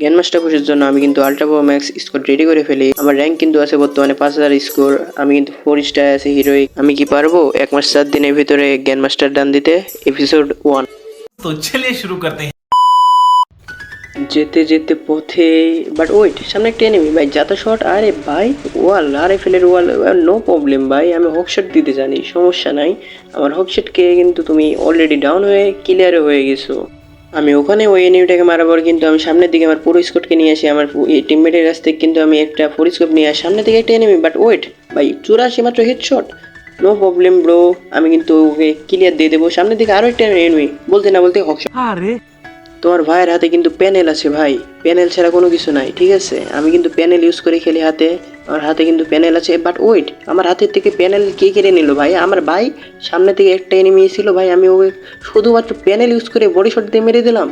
গ্যানমাস্টার পুষের জন্য আমি কিন্তু ultra pro max score ready করে ফেলি। আমার র্যাঙ্ক কিন্তু আছে বর্তমানে পাঁচ হাজার স্কোর আমি কিন্তু ফোর স্টার আছে হিরোই আমি কি পারব? এক মাস চার দিনের ভিতরে গ্যান মাস্টার ডান দিতে এপিসোড ওয়ান তো ছেলে শুরু করতে যেতে যেতে পথে বাট ওয়েট সামনে একটা এনিমি ভাই যাতা শট আরে ভাই ওয়াল আরে ফেলের ওয়াল নো প্রবলেম ভাই আমি হকশট দিতে জানি সমস্যা নাই। আমার হকশট কিন্তু তুমি অলরেডি ডাউন হয়ে ক্লিয়ার হয়ে গেছো। আমি ওখানে ওই এনিমিটাকে মারার পর কিন্তু আমি সামনের দিকে আমার পুরো স্কোটকে নিয়ে আসি, আমার টিমমেটের কাছ থেকে কিন্তু আমি একটা ফোর স্কোপ নিয়ে আসি। সামনে দিকে একটা এনিমি বাট ওয়েট ভাই, চুরাশি মাত্র হেডশট নো প্রবলেম ব্রো আমি কিন্তু ওকে ক্লিয়ার দিয়ে দেবো। সামনের দিকে আরও একটা এনিমি বলতে না বলতে হক তোমার ভাইয়ের হাতে কিন্তু প্যানেল আছে ভাই। প্যানেল ছাড়া কোনো কিছু নাই, ঠিক আছে? আমি কিন্তু প্যানেল ইউজ করে খেলি হাতে। আমার হাতে কিন্তু প্যানেল আছে বাট ওয়েট আমার হাতের থেকে প্যানেল কে কেড়ে নিল ভাই? আমার ভাই সামনে থেকে একটা এনিমি ছিল ভাই, আমি ওকে শুধুমাত্র প্যানেল ইউজ করে বডি শট দিয়ে মেরে দিলাম।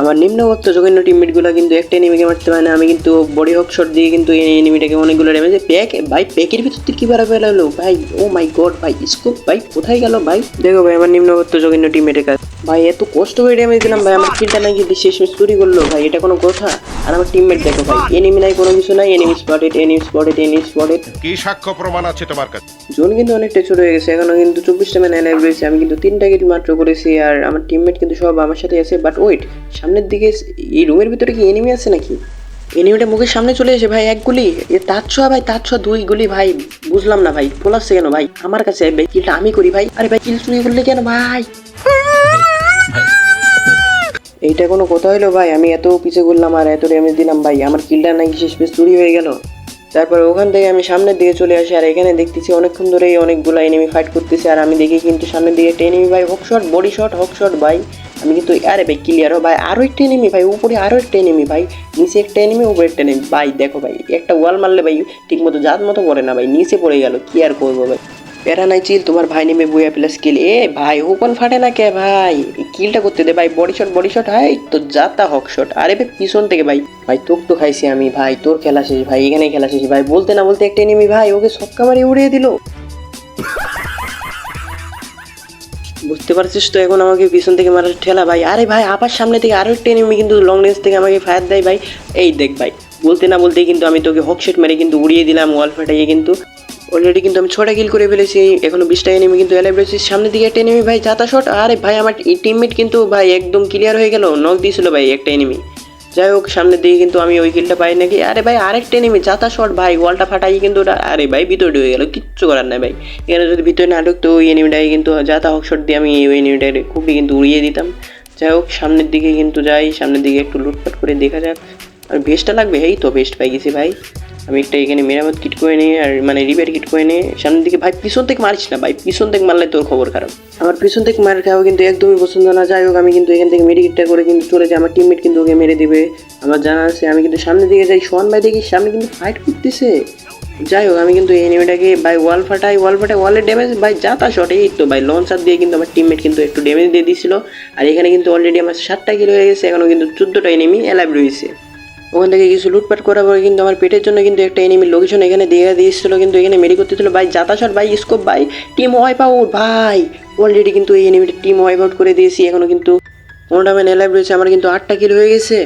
আমার নিম্নবর্ত জঘন্য টিমমেটগুলো কিন্তু একটা এনিমিকে মারতে পারে না। আমি কিন্তু বডি হক শট দিয়ে কিন্তু এই এনিমিটাকে অনেকগুলো ড্যামেজ প্যাক ভাই প্যাকের ভিতর থেকে কি বাড়া পেলালো ভাই ও মাই গড ভাই স্কোপ ভাই, কোথায় গেল, ভাই? দেখো ভাই, আমার নিম্নবর্ত জঘন্য টিমমেটের কাছে ভাই এত কষ্ট করে ড্যামেজ দিলাম ভাই আমার কিলটা নাকি শেষ চুরি করল ভাই এটা কোনো কথা? আর আমার টিমমেট দেখো ভাই এনিমি নাই কোনো কিছু নাই enemy spotted enemy spotted enemy spotted কি সাক্ষ্য প্রমাণ আছে তোমার কাছে? জোন কিন্তু অনেকটা ছোট হয়ে গেছে এখনও কিন্তু চব্বিশটা ম্যান অ্যালাইভ রয়েছে আমি কিন্তু তিনটা কিল মাত্র করেছি আর আমার টিমমেট কিন্তু সব আমার সাথে আছে বাট ওয়েট সামনের দিকে এই রুমের ভিতরে কি এনিমি আছে নাকি? এনিমিটা মুখের সামনে চলে এসে ভাই এক গুলি এ তার ছোঁয়া ভাই তার ছোঁয়া দুই গুলি ভাই বুঝলাম না ভাই পোলাচ্ছে কেন ভাই আমার কাছে কিলটা আমি করি ভাই আরে ভাই কিল চুরি করলে কেন ভাই? এইটা কোনো কথা হইল ভাই? আমি এত পিছে করলাম আর এত ড্যামেজ দিলাম ভাই। আমার কিলটা নাকি শেষ পেশ চুরি হয়ে গেল। তারপর ওখান থেকে আমি সামনের দিকে চলে আসি আর এখানে দেখতেছি অনেকক্ষণ ধরেই অনেকগুলো এনিমি ফাইট করতেছে আর আমি দেখি কিন্তু সামনের দিকে একটা এনিমি ভাই হক শট বডি শট হক শট ভাই। আমি কিন্তু, আরে ভাই ক্লিয়ার ভাই। আরও একটা এনিমি ভাই, উপরে আরও একটা এনিমি ভাই। নিচে একটা এনিমি উপরে একটা এনিমি ভাই, দেখো ভাই, একটা ওয়াল মারলে ভাই ঠিক মতো জাত মতো পড়ে না ভাই। নিচে পড়ে গেল, কি আর করব ভাই? প্যারা নাই চিল, তোমার ভাই নেমে বইয়া প্লাস কিল এ ভাই ওপেন ফাটে না কে ভাই? কিলটা করতে দে ভাই, বডি শট বডি শট, হাই তো যাতা হক শট। আরে ভাই পিছন থেকে ভাই। ভাই তোর তো খাইছি আমি, ভাই, তোর খেলা শেষ, ভাই এখানে খেলা শেষ। ভাই, বলতে না বলতে একটা এনিমি ভাই, ওকে সক্কা মারি উড়িয়ে দিল। বুঝতে পারছিস তো, এখন আমাকে পিছন থেকে মারার ঠেলা ভাই। আরে ভাই, আবার সামনে থেকে আরও একটা এনিমি কিন্তু লং রেঞ্জ থেকে আমাকে ফায়ার দেয় ভাই। এই দেখ ভাই, বলতে না বলতে কিন্তু আমি তোকে হকশেট মেরে কিন্তু উড়িয়ে দিলাম, ওয়াল ফাটাইয়ে কিন্তু। অলরেডি কিন্তু আমি ছটা কিল করে ফেলেছি, এখনও বিশটা এনিমি কিন্তু এলাইভ রয়েছে। সামনের দিকে একটা এনিমি ভাই, যাতা শট আরে ভাই, আমার টিমমেট কিন্তু, ভাই, একদম ক্লিয়ার হয়ে গেল। নক দিয়েছিল, ভাই, একটা এনিমি যাই হোক, সামনের দিকে কিন্তু আমি ওই কিলটা পাই নাকি। আরে ভাই, আরেকটা এনিমি যাতা শট ভাই ওয়ালটা ফাটাই কিন্তু ওটা আরে ভাই, ভিতরে ঢুকে গেল, কিচ্ছু করার নাই, ভাই। এখানে যদি ভিতরে না ঢুকতো, ওই এনিমিটাকে কিন্তু যাতা হোক শট দিয়ে আমি ওই এনিমিটাকে খুবই কিন্তু উড়িয়ে দিতাম। যাই হোক, সামনের দিকে কিন্তু যাই, সামনের দিকে একটু লুটপাট করে দেখা যাক। আর বেস্টটা লাগবে? এই তো বেস্ট পাই গেছি, ভাই। আমি একটা এখানে মেরামত কিট করে নিই আর মানে রিপেয়ার কিট করে নিই সামনের দিকে ভাই পিছন থেকে মারিস না ভাই, পিছন থেকে মারলে তোর খবর খারাপ। আমার পিছন থেকে মার খাওয়া কিন্তু একদমই পছন্দ না। যাই হোক, আমি কিন্তু এখান থেকে মেডিকেটটা করে কিন্তু চলে যাই। আমার টিমমেট কিন্তু ওকে মেরে দেবে। আমার জানা আছে, আমি কিন্তু সামনের দিকে যাই। সোহান ভাই দেখি সামনে কিন্তু ফাইট করতেছে। যাই হোক, আমি কিন্তু এই এনিমিটাকে ভাই ওয়াল ফাটাই। ওয়াল ফাটাই ওয়ালের ড্যামেজ ভাই যাতা শট এই তো ভাই লঞ্চার দিয়ে কিন্তু আমার টিমমেট কিন্তু একটু ড্যামেজ দিয়ে দিয়েছিল আর এখানে কিন্তু অলরেডি আমার সাতটা কিলো হয়ে গেছে। এখনও কিন্তু চোদ্দোটা এনিমি অ্যালাইভ রয়েছে। ওখান থেকে কিছু লুটপাট করার পরে কিন্তু আমার পেটের জন্য কিন্তু একটা এনিমির লোকেশন এখানে দিয়ে দিয়েছিল, কিন্তু এখানে মেরি করতেছিল ভাই, যাতা শট ভাই স্কোপ ভাই টিম ওয়াইপ আউট ভাই। অলরেডি কিন্তু এই এনিমিটা টিম ওয়াইপ আউট করে দিয়েছি এখনও কিন্তু পনেরোটা ম্যান এলাইভ রয়েছে, আমার কিন্তু আটটা কিল হয়ে গেছে।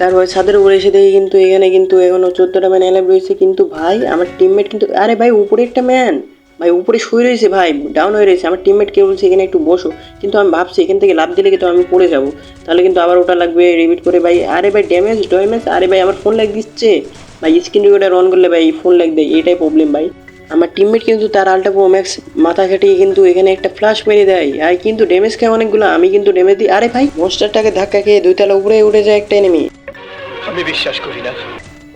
তারপরে ছাদের উপরে এসে দেখি কিন্তু এখানে কিন্তু এখনও চোদ্দোটা ম্যান এলাইভ রয়েছে, কিন্তু ভাই, আমার টিমমেট কিন্তু আরে ভাই উপরে একটা ম্যান ভাই উপরে শুয়ে রয়েছে ভাই ডাউন হয়ে রয়েছে আমার টিমমেট কে বলছে এখানে একটু বসো। কিন্তু আমি ভাবছি এখান থেকে লাভ দিলে কিন্তু আমি পড়ে যাব? তাহলে কিন্তু আবার ওটা লাগবে রিপিট করে ভাই আরে ভাই ড্যামেজ ড্যামেজ আরে ভাই আমার ফোন লাগ দিচ্ছে। ভাই স্ক্রিন রেকর্ডার অন করলে ভাই ফোন লাগ দেয় এটাই প্রবলেম ভাই। আমার টিমমেট কিন্তু তার আলটা প্রো ম্যাক্স মাথা খাটিয়ে কিন্তু এখানে একটা ফ্লাশ মেরে দেয়। আর কিন্তু ড্যামেজ খায় অনেকগুলো আমি কিন্তু ড্যামেজ দিই। আরে ভাই মনস্টারটাকে ধাক্কা খেয়ে দুই তলা উপরে উঠে যায় একটা এনিমি আমি বিশ্বাস করি না।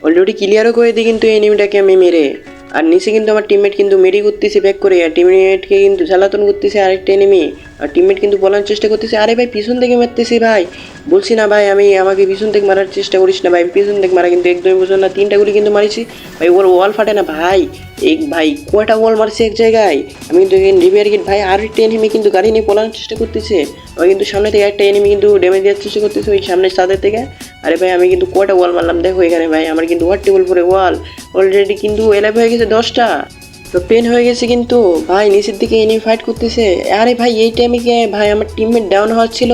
অলরেডি ক্লিয়ারও করে দিই কিন্তু এনিমিটাকে আমি মেরে। আর নিচে কিন্তু আমার টিমমেট কিন্তু মেরি করতেছে ব্যাক করে। আর টিমমেটকে কিন্তু জ্বালাতন করতেছে আরেকটা এনিমি আর টিমমেট কিন্তু বলার চেষ্টা করতেছে, আরে ভাই, পিছন থেকে মারতেছি ভাই। বলছি, না ভাই, আমি আমাকে পিছন থেকে মারার চেষ্টা করিস না ভাই পিছন থেকে মারা কিন্তু একদমই পছন্দ না। তিনটা গুলি কিন্তু মারিছি। ভাই, ওর ওয়াল ফাটে না ভাই। এক ভাই, কয়টা ওয়াল মারছে এক জায়গায়? আমি কিন্তু রিপেয়ার কিট ভাই, আর একটা এনিমি কিন্তু গাড়ি নিয়ে পলানোর চেষ্টা করতেছে। আমি কিন্তু সামনে থেকে একটা এনিমি কিন্তু ড্যামেজ দেওয়ার চেষ্টা করতেছে ওই সামনের সাদের থেকে। আরে ভাই, আমি কিন্তু কয়টা ওয়াল মারলাম? দেখো এখানে ভাই, আমার কিন্তু ওয়ার টেবিল পরে ওয়াল অলরেডি কিন্তু এলাভ হয়ে গেছে দশটা। তো পেন হয়ে গেছে কিন্তু ভাই নিচের দিকে এনিমি ফাইট করতেছে। আরে ভাই, এই টাইমে কি ভাই আমার টিমমেট ডাউন হওয়ার ছিল।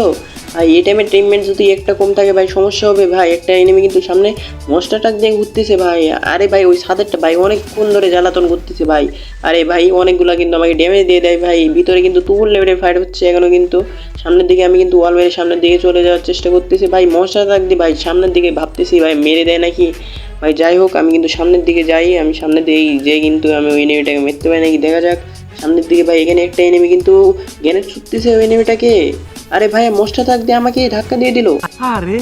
ভাই এই টাইমে টিমমেট যদি একটা কম থাকে ভাই সমস্যা হবে। ভাই একটা এনিমি কিন্তু সামনে মস্টারটাক দিয়ে ঘুরতেছে ভাই। আরে ভাই, ওই সাদেরটা ভাই অনেকক্ষণ ধরে জ্বালাতন করতেছে ভাই। আরে ভাই, অনেকগুলা কিন্তু আমাকে ড্যামেজ দিয়ে দেয় ভাই। ভিতরে কিন্তু তুমুল লেভেলে ফাইট হচ্ছে এখনও কিন্তু। সামনের দিকে আমি কিন্তু ওয়াল মেরে সামনের দিকে চলে যাওয়ার চেষ্টা করতেছি। ভাই মশা থাক দিয়ে ভাই সামনের দিকে ভাবতেছি ভাই, মেরে দেয় নাকি? ভাই যাই হোক আমি কিন্তু সামনের দিকে যাই আমি সামনের দিকে যে কিন্তু আমি ওই এনিমিটাকে মারতে পারি নাকি দেখা যাক। সামনের দিকে ভাই এখানে একটা এনিমি কিন্তু গ্যানেট ছুটতেছে ওই এনিমিটাকে আরে ভাই মোস্টা থাক দিয়ে আমাকে ধাক্কা দিয়ে দিল। আরে।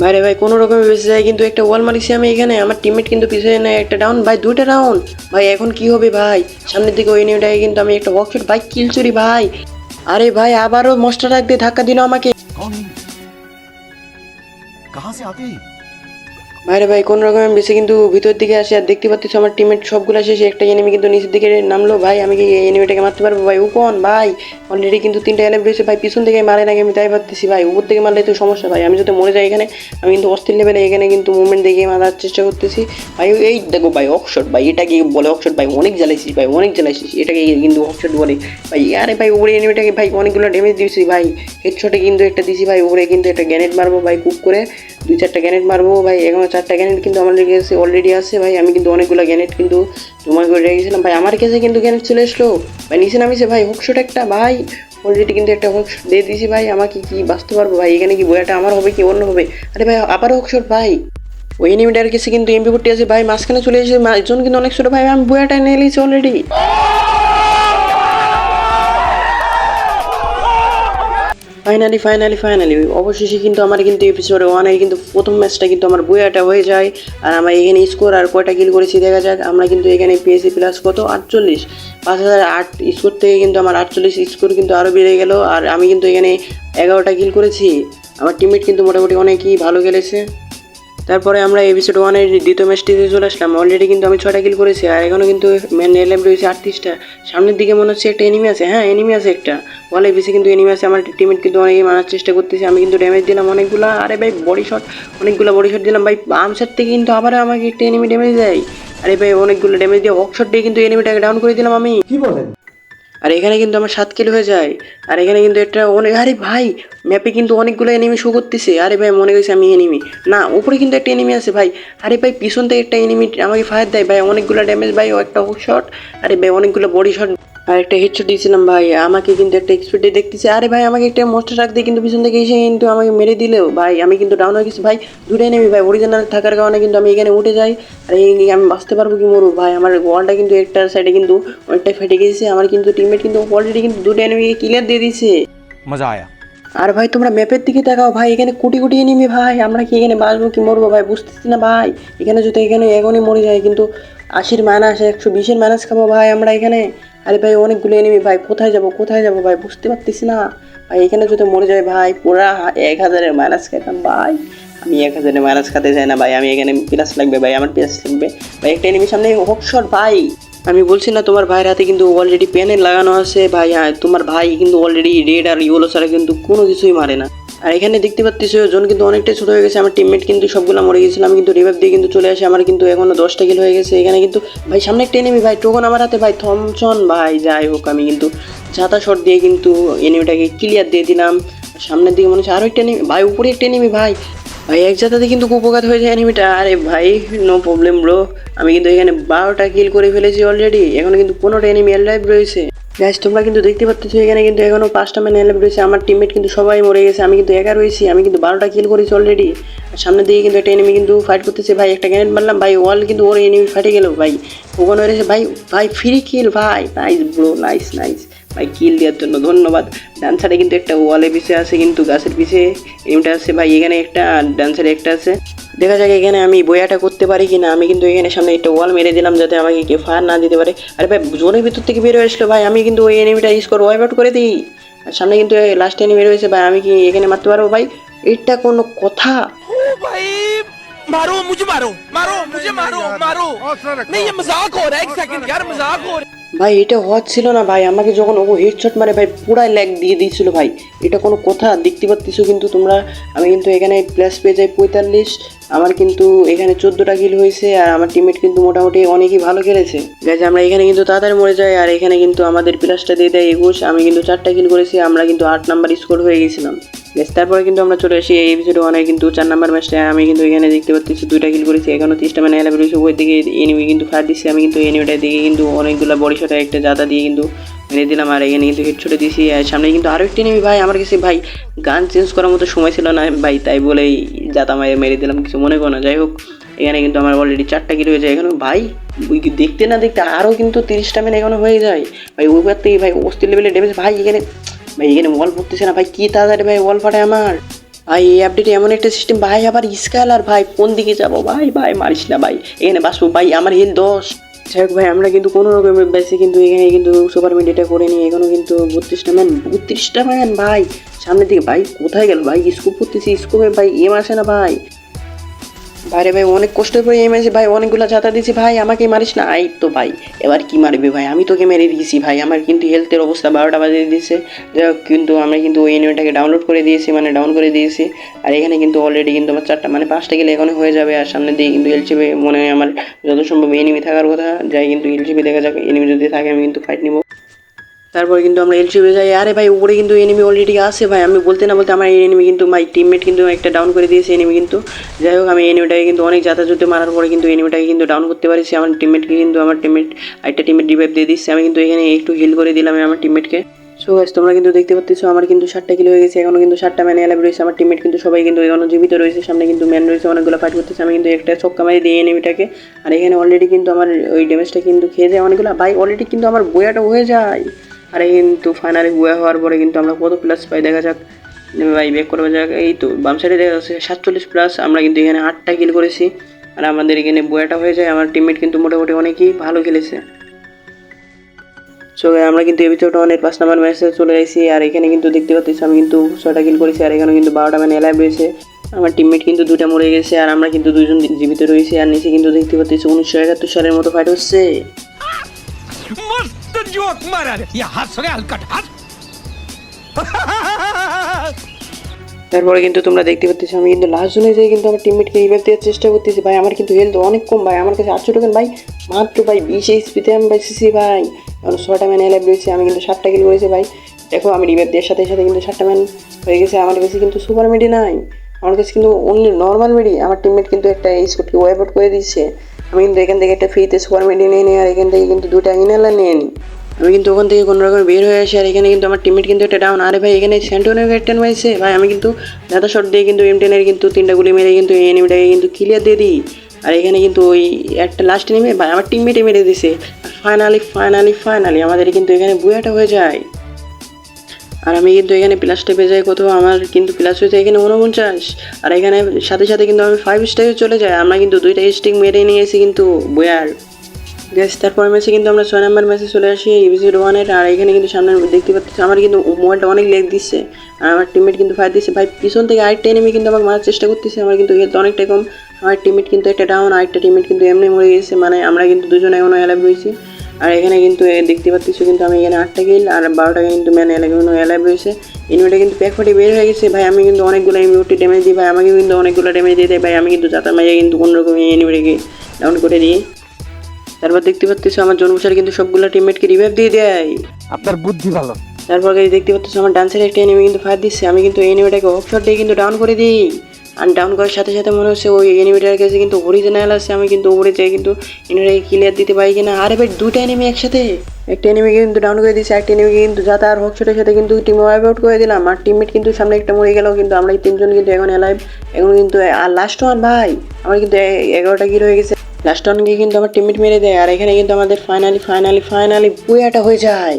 ভাই রে ভাই কোনো রকমে বেঁচে যায় কিন্তু একটা ওয়াল মারিছি আমি এখানে আমার টিমমেট কিন্তু পিছিয়ে নেয় একটা ডাউন ভাই দুইটা ডাউন ভাই এখন কি হবে ভাই? সামনের দিকে ওই এনিমিটাকে কিন্তু আমি একটা ওয়ার্কশট ভাই কিল চুরি ভাই। আরে ভাই আবারও মোস্টা থাক দিয়ে ধাক্কা দিল আমাকে। সে ভাইরে ভাই, কোন রকমে বেশি কিন্তু ভিতর দিকে আসে আর দেখতে পাচ্ছিস আমার টিমের সবগুলো শেষে একটা এনিমি কিন্তু নিচের দিকে নামলো। ভাই, আমি কি এই এনিমিটাকে মারতে পারব? ভাই কোন? ভাই অলরেডি কিন্তু তিনটা এনিমি রয়েছে। ভাই, পিছন থেকে মারে নাকি আমি তাই ভাবতেছি। ভাই, উপর থেকে মারলে তো সমস্যা। ভাই, আমি যদি মরে যাই এখানে, আমি কিন্তু অস্থির লেভেলে এখানে কিন্তু মুভমেন্ট দেখে মারার চেষ্টা করতেছি। ভাই এই দেখো ভাই অক্সট ভাই, এটাকে বলে অক্সট ভাই, অনেক জ্বালাইছিস, ভাই, অনেক জ্বালাইছিস। এটাকে কিন্তু অক্সট বলে। ভাই, আরে ভাই উপরে এনিমিটাকে ভাই, অনেকগুলো ড্যামেজ দিয়েছি, ভাই। হেডশটে কিন্তু একটা দিছি, ভাই উপরে কিন্তু একটা গ্যানেট মারবো, ভাই কুক করে। দুই চারটা গ্যানেট মারবো, ভাই, এখনও চারটা গ্যানেট কিন্তু আমার কাছে অলরেডি আছে, ভাই। আমি কিন্তু অনেকগুলো গ্যানেট কিন্তু জমা করে রেখেছিলাম। ভাই, আমার কাছে কিন্তু গ্যানেট চলে এসলো ভাই, নিচে নামিছে, ভাই হুকশট একটা, ভাই। অলরেডি কিন্তু একটা হুকশট দিয়ে দিয়েছি ভাই। আমাকে কি বাঁচতে পারব, ভাই? এখানে কি বইটা আমার হবে কি অন্য হবে? আরে ভাই, আবার হুকশট ভাই। ওই এনিমিটার কাছে কিন্তু এমপি ফোর্টি আছে, ভাই। মাঝখানে চলে এসেছে জন কিন্তু অনেক ছোটো, ভাই। আমি বইয়াটা নিয়ে নিয়েছি অলরেডি ফাইনালি ফাইনালি ফাইনালি অবশেষে কিন্তু আমার কিন্তু এপিসোড ওয়ানে কিন্তু প্রথম ম্যাচটা কিন্তু আমার বইয়াটা হয়ে যায়। আর আমরা এখানে স্কোর আর কয়টা কিল করেছি দেখা যাক। আমরা কিন্তু এখানে পেয়েছি প্লাস কত? আটচল্লিশ। পাঁচ হাজার আট স্কোর থেকে কিন্তু আমার আটচল্লিশ স্কোর কিন্তু আরও বেড়ে গেল। আর আমি কিন্তু এখানে এগারোটা কিল করেছি। আমার টিমমেট কিন্তু মোটামুটি অনেকই ভালো খেলেছে। তারপরে আমরা এপিসোড ওয়ানের দ্বিতীয় ম্যাচটিতে চলে আসলাম। অলরেডি কিন্তু আমি ছটা কিল করেছি, আর এখনও কিন্তু মেন এলএম রয়েছে আটত্রিশটা। সামনের দিকে মনে হচ্ছে একটা এনিমি আছে। হ্যাঁ এনিমি আছে একটা। ওয়ালে বেশি কিন্তু এনিমি আছে। আমার টিমের কিন্তু অনেকেই মারার চেষ্টা করতেছি। আমি কিন্তু ড্যামেজ দিলাম অনেকগুলো। আরে ভাই বডি শট অনেকগুলো বডি শট দিলাম। ভাই আর্মসার থেকে কিন্তু আবার আমাকে একটা এনিমি ড্যামেজ দেয়। আরে ভাই, অনেকগুলো ড্যামেজ দিয়ে হকশট দিয়ে কিন্তু এনিমিটাকে ডাউন করে দিলাম আমি। আর এখানে কিন্তু আমার সাত কিলো হয়ে যায়। আর এখানে কিন্তু একটা অনেক আরে ভাই ম্যাপে কিন্তু অনেকগুলো এনিমি শো করতেছে। আরে ভাই, মনে হয়েছে আমি এনিমি না, উপরে কিন্তু একটা এনিমি আছে ভাই। আরে ভাই, পিছন থেকে একটা এনিমি আমাকে ফায়ার দেয়। ভাই, অনেকগুলো ড্যামেজ ভাই একটা হুক শট আরে ভাই, অনেকগুলো বডি শট আর একটা হেডশট দিয়েছিলাম ভাই। আমাকে কিন্তু একটা এক্সপিডে দেখতেছে। আরে ভাই আমাকে একটা মোস্টার রাখ দিয়ে কিন্তু পিছন থেকে এসে কিন্তু আমাকে মেরে দিলেও ভাই আমি কিন্তু ডাউন হয়ে গেছি। ভাই দূরে নেমি ভাই। অরিজিনাল থাকার কারণে কিন্তু আমি এখানে উঠে যাই। আর এই আমি বাঁচতে পারব কি মরু ভাই আমার ওয়ালটা কিন্তু একটা সাইডে কিন্তু অনেকটা ফেটে গেছে। আমার কিন্তু টিমমেট কিন্তু অলরেডি কিন্তু দুটো এনিমিকে ক্লিয়ার দিয়ে দিছে মজা আয়া। আর ভাই তোমরা ম্যাপের দিকে দেখাও ভাই এখানে কুটি কুটিয়ে নিবি ভাই। আমরা কি এখানে বাঁচবো কি মরবো ভাই? বুঝতেছি না ভাই। এখানে যদি এখানে এখনই মরে যায় কিন্তু আশির মাইনাস একশো বিশের মাইনাস খাব ভাই আমরা এখানে। আরে ভাই, অনেকগুলো এনিমি ভাই, কোথায় যাব কোথায় যাব ভাই? বুঝতে পারতেছি না। ভাই, এখানে যদি মরে যায় ভাই, পুরা এক হাজারের মাইনাস খেতাম ভাই। আমি এক হাজারের মাইনাস খেতে চাই না ভাই, আমি এখানে প্লাস লাগবে ভাই, আমার প্লাস লাগবে। ভাই, একটা এনিমি সামনে হকশট ভাই। আমি বলছি না তোমার ভাইয়ের হাতে কিন্তু অলরেডি প্যানেল লাগানো আছে ভাই তোমার ভাই কিন্তু অলরেডি রেড আর ইয়েলো ছাড়া কিন্তু কোনো কিছুই মারে না। আর এখানে দেখতে পাচ্ছিস জন কিন্তু অনেকটাই ছোট হয়ে গেছে, আমার টিমমেট কিন্তু সবগুলো মরে গেছিল, আমি কিন্তু রিভাইভ দিয়ে কিন্তু চলে আসে, আমার কিন্তু এখনও দশটা কিল হয়ে গেছে, এখানে কিন্তু, ভাই সামনে একটা এনিমি ভাই টোকন আমার হাতে, ভাই থমসন ভাই যাই হোক, আমি কিন্তু ছাতা শট দিয়ে কিন্তু এনিমিটাকে ক্লিয়ার দিয়ে দিলাম, সামনের দিকে মনে হচ্ছে আরও একটা এনিমি ভাই উপরে একটা এনিমি ভাই ভাই এক জাতাতে কিন্তু কুপকাত হয়ে যায় এনিমিটা আরে ভাই নো প্রবলেম ব্রো আমি কিন্তু এখানে বারোটা কিল করে ফেলেছি অলরেডি এখন কিন্তু পনেরোটা এনিমি লাইভ রয়েছে। গ্যাস তোমরা কিন্তু দেখতে পাচ্ছ এখানে কিন্তু এখনও পাঁচটা ম্যান এলেভ রয়েছে আমার টিমমেট কিন্তু সবাই মরে গেছে, আমি কিন্তু একা রয়েছি, আমি কিন্তু বারোটা কিল করেছি অলরেডি আর সামনের দিকে কিন্তু একটা এনিমি কিন্তু ফাইট করতেছে, ভাই, একটা গ্যানেট মারলাম, ভাই ওয়াল কিন্তু ওর এনিমি ফাটে গেল, ভাই। ওখানে রয়েছে ভাই ভাই ফ্রি কিল ভাই নাইস ব্রো নাইস নাইস ভাই কিল দেওয়ার জন্য ধন্যবাদ ডান সাইডে কিন্তু একটা ওয়ালে পিছে আছে কিন্তু গাছের পিছে এনিমিটা আছে ভাই এখানে একটা আর ডান সাইডে একটা আছে দেখা যাক এখানে আমি বয়াটা করতে পারি কি না আমি কিন্তু এখানে সামনে একটা ওয়াল মেরে দিলাম যাতে আমাকে কেউ ফায়ার না দিতে পারে আরে ভাই জোনের ভিতর থেকে বের হয়ে আসলো ভাই আমি কিন্তু ওই এনিমিটা স্কোর ওয়াইপ আউট করে দিই আর সামনে কিন্তু লাস্ট এনিমি রয়েছে ভাই আমি কি এখানে মারতে পারবো ভাই এটা কোনো কথা भाई मारो मुझे मारो मारो मुझे मारो मारो नहीं ये मजाक हो रहा है एक सेकंड यार मजाक हो रहा है ভাই, এটা হচ্ছিল না ভাই। আমাকে যখন ও হেডশট মারে, ভাই, পুরাই ল্যাগ দিয়ে দিয়েছিল ভাই। এটা কোনো কথা, দেখতে পাচ্ছ কিন্তু তোমরা। আমি কিন্তু এখানে প্লাস পেয়ে যাই পঁয়তাল্লিশ। আমার কিন্তু এখানে চোদ্দোটা কিল হয়েছে আর আমার টিমমেট কিন্তু মোটামুটি অনেকই ভালো খেলেছে। গেছে আমরা এখানে কিন্তু তাড়াতাড়ি মরে যাই আর এখানে কিন্তু আমাদের প্লাসটা দিয়ে দেয় একুশ। আমি কিন্তু চারটা কিল করেছি, আমরা কিন্তু আট নাম্বার স্কোর হয়ে গেছিলাম। বেশ তারপরে কিন্তু আমরা চলে আসি এই এপিসোডে অনেক কিন্তু চার নাম্বার ম্যাচটা আমি কিন্তু এখানে দেখতে পাচ্ছি দুইটা কিল করেছি, এখনও তিরিশটা মানে এলাকা রয়েছে। ওই দিকে এনিমি কিন্তু ফায়ার দিচ্ছি আমি কিন্তু এনিমিটার দিকে কিন্তু অনেকগুলো বড়ি শটে একটা জাদা দিয়ে কিন্তু মেরে দিলাম। আর এখানে কিন্তু হেড ছুটে দিয়েছি আর সামনে কিন্তু আরও একটি এনিমি ভাই, আমার কাছে ভাই গান চেঞ্জ করার মতো সময় ছিল না ভাই, তাই বলেই জাতা মারে মেরে দিলাম। কিছু মনে করো না। যাই হোক, এখানে কিন্তু আমার অলরেডি চারটা কিল হয়ে যায় এখানে ভাই, ওই দেখতে না দেখতে আরও কিন্তু তিরিশটা মেন এখনও হয়ে যায়। ভাই ওইবার থেকে ভাই অস্থির লেভেলের ড্যামেজ ভাই, এখানে ভাই, এখানে ওয়াল পড়তেছে না ভাই, কি তাড়াতাড়ি ভাই ওয়াল ফাটে আমার। ভাই, এই আপডেটে এমন একটা সিস্টেম ভাই, আবার স্কালার ভাই, কোন দিকে যাব? ভাই ভাই, মারিস না ভাই, এখানে বাসবো। ভাই, আমার হিল দশ। যাই ভাই, আমরা কিন্তু কোনো রকমের বেশি কিন্তু এখানে কিন্তু সুপার মিডিয়াটা করে নিই এখনও কিন্তু বত্রিশটা ম্যান বত্রিশটা ম্যান ভাই। সামনের দিকে, ভাই, কোথায় গেল ভাই? স্কোপ করতেছি স্কোপে ভাই, এম আসে না ভাই। বাইরে ভাই, অনেক কষ্ট করে এম এসে ভাই অনেকগুলো চাতা দিয়েছি। ভাই, আমাকে মারিস না। আই তো ভাই, এবার কি মারবে ভাই? আমি তোকে মেরে দিয়েছি ভাই। আমার কিন্তু হেলথের অবস্থা বারোটা বাজিয়ে দিয়েছে। কিন্তু আমরা কিন্তু ওই এনিমিটাকে ডাউনলোড করে দিয়েছি মানে ডাউন করে দিয়েছি। আর এখানে কিন্তু অলরেডি কিন্তু আমার চারটা মানে পাঁচটা গেলে এখনও হয়ে যাবে। আর সামনে দিয়ে কিন্তু এলচিপি মনে হয় আমার যত সম্ভব এনিমি থাকার কথা। যাই কিন্তু এলচিপি দেখা যাক এনিমি যদি থাকে আমি কিন্তু ফাইট নিব। তারপরে কিন্তু আমরা এলসিপি যাই। আরে ভাই, উপরে কিন্তু এনিমি অলরেডি আছে ভাই। আমি বলতে না বলতে আমার এনিমি কিন্তু মাই টিমমেট কিন্তু একটা ডাউন করে দিয়েছে এনিমি কিন্তু। যাই হোক, আমি এনিমিটাকে কিন্তু অনেক যাতাযুদ্ধে মারার পরে কিন্তু এনিমিটাকে কিন্তু ডাউন করতে পারিছি। আমার টিমমেটকে কিন্তু, আমার টিমমেট একটা টিমমেট রিভাইভ দিয়ে দিচ্ছে। আমি কিন্তু এখানে একটু হিল করে দিলাম আমার টিমমেটকে সো গাইস তোমরা কিন্তু দেখতে পাচ্ছ আমার কিন্তু ষাটটা কিলো হয়ে গেছে। এখনও কিন্তু ষাটটা ম্যান এলাভ রয়েছে। আমার টিমমেট কিন্তু সবাই কিন্তু এখনও জীবিত রয়েছে। সামনে কিন্তু ম্যান রয়েছে, অনেকগুলো ফাইট করতেছে। আমি কিন্তু একটা ছক্কা মারি দিই এনিমিটাকে আর এখানে অলরেডি কিন্তু আমার ওই ড্যামেজটা কিন্তু খেয়ে যায় অনেকগুলো। ভাই অলরেডি কিন্তু আমার বইয়াটা হয়ে যায়। আর কিন্তু ফাইনালি বুয়া হওয়ার পরে কিন্তু আমরা কত প্লাস পাই? দেখা যাক। ভাই বেক করবে যাক। এই তো, বাম সাইডে দেখা যাচ্ছে সাতচল্লিশ প্লাস আমরা কিন্তু এখানে আটটা কিল করেছি। আর আমাদের এখানে বুয়াটা হয়ে যায়। আমার টিমমেট কিন্তু মোটামুটি অনেকই ভালো খেলেছে। সো আমরা কিন্তু এপিসোড অনেক পাঁচ নাম্বার ম্যাচে চলে এসেছি। আর এখানে কিন্তু দেখতে পাচ্ছি আমি কিন্তু ছয়টা কিল করেছি। আর এখানে কিন্তু বারোটা ম্যান এলাইভ রয়েছে। আমার টিমমেট কিন্তু দুটা মরে গেছে। আর আমরা কিন্তু দুজন জীবিত রয়েছি। আর নিচে কিন্তু দেখতে পাচ্ছি উনিশশো একাত্তর সালের মতো ফাইট হচ্ছে। मस्त जोक मारा रे या हंस रे हलकट हंस তারপরে কিন্তু তোমরা দেখতে পাচ্ছ আমি কিন্তু লাস্ট জোনে যাই কিন্তু আমার টিমমেটকে রিভাইভ দেওয়ার চেষ্টা করতেছি ভাই আমার কিন্তু হেলথ অনেক কম ভাই আমার কাছে আটশো টোকেন ভাই মাত্র ভাই বিশ এইচপিতে আমি পাইছি ভাই এখন ছটা ম্যান এলাইভ রয়েছে আমি কিন্তু সাতটা কিল করেছি ভাই দেখো আমি রিভাইভ দেওয়ার সাথে সাথে কিন্তু সাতটা ম্যান হয়ে গেছে আমার কাছে কিন্তু সুপার মেডি নাই আমার কাছে কিন্তু অনলি নর্মাল মেডি আমার টিমমেট কিন্তু একটা এই স্কোটকে ওয়াইপ আউট করে দিচ্ছে আমি কিন্তু এখান থেকে একটা ফ্রিতে সুপার মেডি নিয়ে নিই, আর এখান থেকে কিন্তু দুটা ইনারলা নিয়ে নিই। আমি কিন্তু ওখান থেকে কোনো রকম বের হয়ে আসি, আর এখানে কিন্তু আমার টিমমেট কিন্তু একটা ডাউন আরে ভাই, এখানে স্যান্টোনের টেন হয়েছে। ভাই, আমি কিন্তু দাদা শট দিয়ে কিন্তু এম টেনের কিন্তু তিনটা গুলি মেরে কিন্তু এই এনিমিটাকে কিন্তু ক্লিয়ার দিয়ে দিই। আর এখানে কিন্তু ওই একটা লাস্ট নেমে ভাই, আমার টিমমেটে মেরে দিছে। ফাইনালি ফাইনালি ফাইনালি আমাদের কিন্তু এখানে বুয়াটা হয়ে যায়। আর আমি কিন্তু এখানে প্লাসটা পেয়ে যাই, কোথাও আমার কিন্তু প্লাস হয়েছে এখানে উনপঞ্চাশ আর এখানে সাথে সাথে কিন্তু আমি ফাইভ স্টারে চলে যাই, আমরা কিন্তু দুইটা স্টিক মেরে নিয়েছি কিন্তু বয়ার। গ্যাস তারপর ম্যাচে কিন্তু আমরা ছয় নম্বর ম্যাচে চলে আসি ইভিজিড ওয়ানের আর এখানে কিন্তু সামনে দেখতে পাচ্ছি, আমার কিন্তু মোবাইলটা অনেক লেগ দিচ্ছে। আর আমার টিমমেট কিন্তু ফায়ার দিচ্ছে। ভাই, পিছন থেকে আরেকটা এনিমি কিন্তু আমাকে মারার চেষ্টা করতেছে, আমার কিন্তু হেলথ অনেকটা কম। আমার টিমমেট কিন্তু একটা ডাউন আরেকটা টিমমেট কিন্তু এমনি মরে গেছে। মানে আমরা কিন্তু দুজনে এখনও অ্যালাইভ রয়েছি আর এখানে কিন্তু এ দেখতে পাচ্ছি কিন্তু আমি এখানে আটটা কিল আর বারোটা কিন্তু ম্যান এলাকানো অ্যালাইভ রয়েছে। এনিমিটা কিন্তু প্যাক ফাটি বের হয়ে গেছে। ভাই আমি কিন্তু অনেকগুলো এমিউটি ড্যামেজ দিই। ভাই আমাকে কিন্তু অনেকগুলো ড্যামেজ দিয়ে দেয় ভাই আমি কিন্তু যাতা মাইয়া কিন্তু কোনোরকম এনিমিটাকে ডাউন করে দিই। তারপর দেখতে পাচ্ছি আমার জন্মসার কিন্তু সবগুলো টিমমেটকে রিভাইভ দিয়ে দেয়। আপনার বুদ্ধি ভালো। তারপর দেখতে পাচ্ছ আমার ডান্সের একটা এনিমি কিন্তু ফায়ার দিচ্ছে। আমি কিন্তু এনিমিটাকে অফশট দিয়ে কিন্তু ডাউন করে দিই। আর ডাউন করার সাথে সাথে মনে হচ্ছে ওই এনিমিটার কাছে কিন্তু অরিজিনাল আছে, আমি কিন্তু উপরে যাই কিন্তু এনিমিটাকে ক্লিয়ার দিতে পারি কিনা। আরে ভাই, দুইটা এনিমি একসাথে? একটা এনিমিকে কিন্তু ডাউন করে দিয়েছি, একটা এনিমিকে কিন্তু যাতা আর হকশটের সাথে কিন্তু টিম ওয়াইপ আউট করে দিলাম। আর টিমমেট কিন্তু সামনে একটা মরে গেল কিন্তু আমরা এই তিনজন কিন্তু এখন এলাইভ এখন কিন্তু, আর লাস্ট ওয়ান ভাই, আমার কিন্তু এগারোটা কিল হয়ে গেছে। লাস্ট ওয়ানকে কিন্তু আমার টিমমেট মেরে দেয়, আর এখানে কিন্তু আমাদের ফাইনালি ফাইনালি ফাইনালি বুয়াটা হয়ে যায়।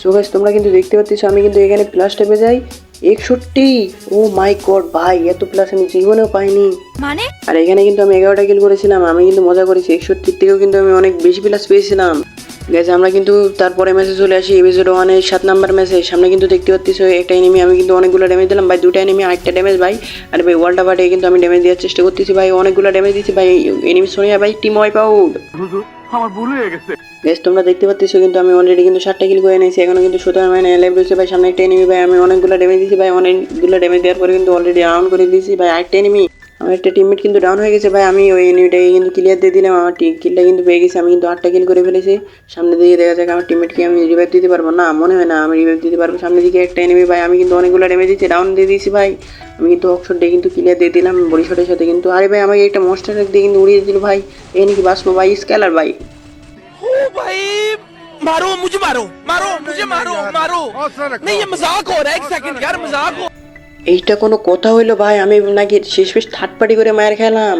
সো গাইস তোমরা কিন্তু দেখতে পাচ্ছ, আমি কিন্তু এখানে প্লাস টেপে যাই। একষট্টি? ও মাই গড ভাই এত প্লাস আমি জীবনেও পাইনি। মানে? আর এখানে কিন্তু আমি এগারোটা কিল করেছিলাম আমি কিন্তু মজা করেছি। একষট্টির থেকেও কিন্তু আমি অনেক বেশি প্লাস পেয়েছিলাম। গেছে আমরা কিন্তু তারপরে ম্যাচে চলে আসি এপিসোড ওয়ানের সাত নাম্বার ম্যাচে সামনে কিন্তু দেখতে পাচ্ছি একটা এনিমি আমি কিন্তু অনেকগুলো ড্যামেজ দিলাম। ভাই দুটা এনিমি আরেকটা ড্যামেজ ভাই। আর ভাই ওয়ার্ল্ড পার্টে কিন্তু আমি ড্যামেজ দেওয়ার চেষ্টা করতেছি ভাই। অনেকগুলো ড্যামেজ দিচ্ছি ভাই। এনিমি সোনিয়া ভাই টিম ওয়াইপ আউট বেশ তোমরা দেখতে পাচ্ছ কিন্তু আমি অলরেডি কিন্তু সাতটা কিল করে নিয়েছি এখনও কিন্তু সুতরাং মানে লাইভ রয়েছে ভাই, সামনে একটা এনিমি ভাই, আমি অনেকগুলো ড্যামেজ দিয়েছি, ভাই, অনেকগুলো ড্যামেজ দেওয়ার পরে কিন্তু অলরেডি রাউন্ড করে দিয়েছি, ভাই, আরেকটা এনিমি আমার একটা টিমমেট কিন্তু ডাউন হয়ে গেছে ভাই আমি ওই এনিমিটাকে কিন্তু ক্লিয়ার দিয়ে দিলাম আমার কিলটা কিন্তু পেয়ে গেছি আমি কিন্তু আটটা কিল করে ফেলেছি সামনে দিকে দেখা যাক আমার টিমমেটকে আমি রিভাইভ দিতে পারবো না মনে হয় না আমি রিভাইভ দিতে পারবো সামনে দিকে একটা এনিমি ভাই আমি কিন্তু অনেকগুলো ড্যামেজ দিচ্ছি ডাউন দিয়ে দিয়েছি ভাই আমি কিন্তু অক্সরটা কিন্তু ক্লিয়ার দিয়ে দিলাম বড়িশটের সাথে কিন্তু আরে ভাই আমাকে একটা মনস্টার দিয়ে কিন্তু উড়িয়ে দিল ভাই এই নাকি বাঁচবো ভাই স্কেলার ভাই भाई मारो मुझे मारो मारो मुझे मारो मारो नहीं ये मजाक हो रहा है एक सेकंड यार मजाक हो এইটা কোনো কথা হইল ভাই, আমি নাকি শেষ শেষ থার্ড পার্টি করে মায়ের খেলাম।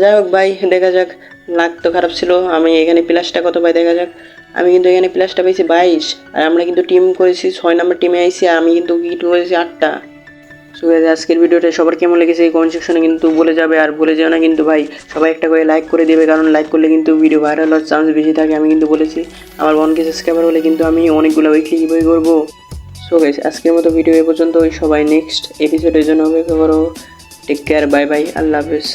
যাই হোক ভাই, দেখা যাক। লাগ তো খারাপ ছিল, আমি এখানে প্লাসটা কত ভাই দেখা যাক। আমি কিন্তু এখানে প্লাসটা পেয়েছি বাইশ, আর আমরা কিন্তু টিম করেছি, ছয় নম্বর টিমে আইছি আমি কিন্তু কিট করেছি আটটা। সো আজকের ভিডিওটা সবার কেমন লেগেছে এই কমেন্ট সেকশনে কিন্তু বলে যাবে, আর ভুলে যেও না কিন্তু ভাই, সবাই একটা করে লাইক করে দেবে, কারণ লাইক করলে কিন্তু ভিডিও ভাইরাল হওয়ার চান্স বেশি থাকে, আমি কিন্তু বলেছি। আমার ওয়ান কে সাবস্ক্রাইবার হলে কিন্তু আমি অনেকগুলো উইকলি বই করব? সো গাইস আজকের মতো ভিডিও এ পর্যন্ত সবাই নেক্সট এপিসোডের জন্য অপেক্ষা করো। টেক কেয়ার বাই বাই আল্লাহ হাফেজ।